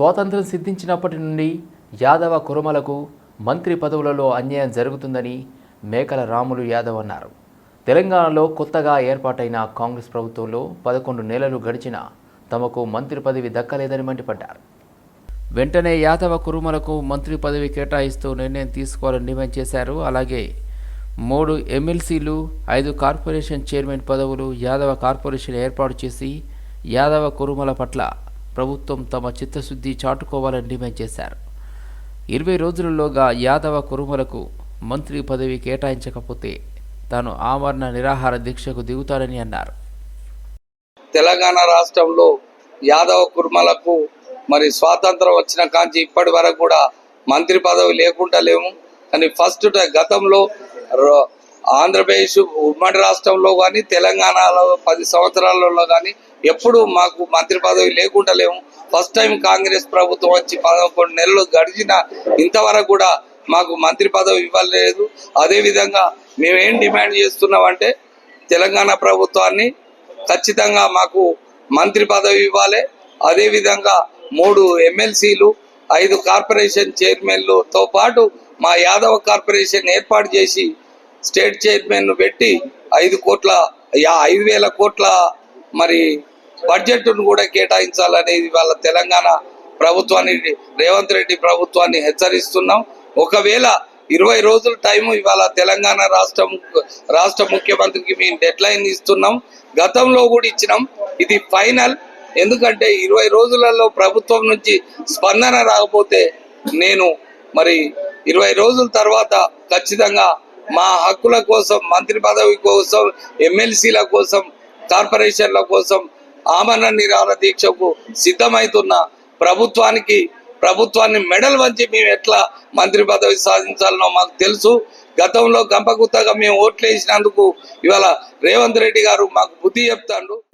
స్వాతంత్ర్యం సిద్ధించినప్పటి నుండి యాదవ కురుమలకు మంత్రి పదవులలో అన్యాయం జరుగుతుందని మేకల రాములు యాదవ్ అన్నారు. తెలంగాణలో కొత్తగా ఏర్పాటైన కాంగ్రెస్ ప్రభుత్వంలో పదకొండు నెలలు గడిచినా తమకు మంత్రి పదవి దక్కలేదని మండిపడ్డారు. వెంటనే యాదవ కురుమలకు మంత్రి పదవి కేటాయిస్తూ నిర్ణయం తీసుకోవాలని డిమాండ్ చేశారు. అలాగే మూడు ఎమ్మెల్సీలు ఐదు కార్పొరేషన్ చైర్మన్ పదవులు యాదవ కార్పొరేషన్ ఏర్పాటు చేసి యాదవ కురుమల పట్ల ప్రభుత్వం తమ చిత్తశుద్ధి చాటుకోవాలని డిమాండ్ చేశారు. ఇరవై రోజులలోగా యాదవ కురుమలకు మంత్రి పదవి కేటాయించకపోతే తాను ఆమరణ నిరాహార దీక్షకు దిగుతానని అన్నారు. తెలంగాణ రాష్ట్రంలో యాదవ కుర్మలకు మరి స్వాతంత్రం వచ్చిన కాంచి ఇప్పటి వరకు కూడా మంత్రి పదవి లేకుండా లేము కానీ ఫస్ట్ గతంలో ఆంధ్రప్రదేశ్ ఉమ్మడి రాష్ట్రంలో కానీ తెలంగాణలో పది సంవత్సరాలలో కానీ ఎప్పుడు మాకు మంత్రి పదవి లేకుండా లేము ఫస్ట్ టైం కాంగ్రెస్ ప్రభుత్వం వచ్చి పదకొండు నెలలు గడిచిన ఇంతవరకు కూడా మాకు మంత్రి పదవి ఇవ్వలేదు. అదేవిధంగా మేమేం డిమాండ్ చేస్తున్నామంటే తెలంగాణ ప్రభుత్వాన్ని ఖచ్చితంగా మాకు మంత్రి పదవి ఇవ్వాలి. అదేవిధంగా మూడు ఎమ్మెల్సీలు ఐదు కార్పొరేషన్ చైర్మన్లతో పాటు మా యాదవ కార్పొరేషన్ ఏర్పాటు చేసి స్టేట్ చైర్మన్ పెట్టి ఐదు కోట్ల యా ఐదు వేల కోట్ల మరి బడ్జెట్ను కూడా కేటాయించాలనేది వాళ్ళ తెలంగాణ ప్రభుత్వాన్ని రేవంత్ రెడ్డి ప్రభుత్వాన్ని హెచ్చరిస్తున్నాం. ఒకవేళ ఇరవై రోజుల టైం ఇవాళ తెలంగాణ రాష్ట్ర రాష్ట్ర ముఖ్యమంత్రికి మేము డెడ్ లైన్ ఇస్తున్నాం. గతంలో కూడా ఇచ్చినాం. ఇది ఫైనల్. ఎందుకంటే ఇరవై రోజులలో ప్రభుత్వం నుంచి స్పందన రాకపోతే నేను మరి ఇరవై రోజుల తర్వాత ఖచ్చితంగా మా హక్కుల కోసం మంత్రి పదవి కోసం ఎమ్మెల్సీల కోసం కార్పొరేషన్ల కోసం ఆమరణ నిరాహార దీక్షకు సిద్ధమవుతున్న ప్రభుత్వానికి ప్రభుత్వాన్ని మెడల్ వంచి మేము ఎట్లా మంత్రి పదవి సాధించాలనో మాకు తెలుసు. గతంలో గంపగుత్తగా మేము ఓట్లు వేసినందుకు ఇవాళ రేవంత్ రెడ్డి గారు మాకు బుద్ధి చెప్తాండు.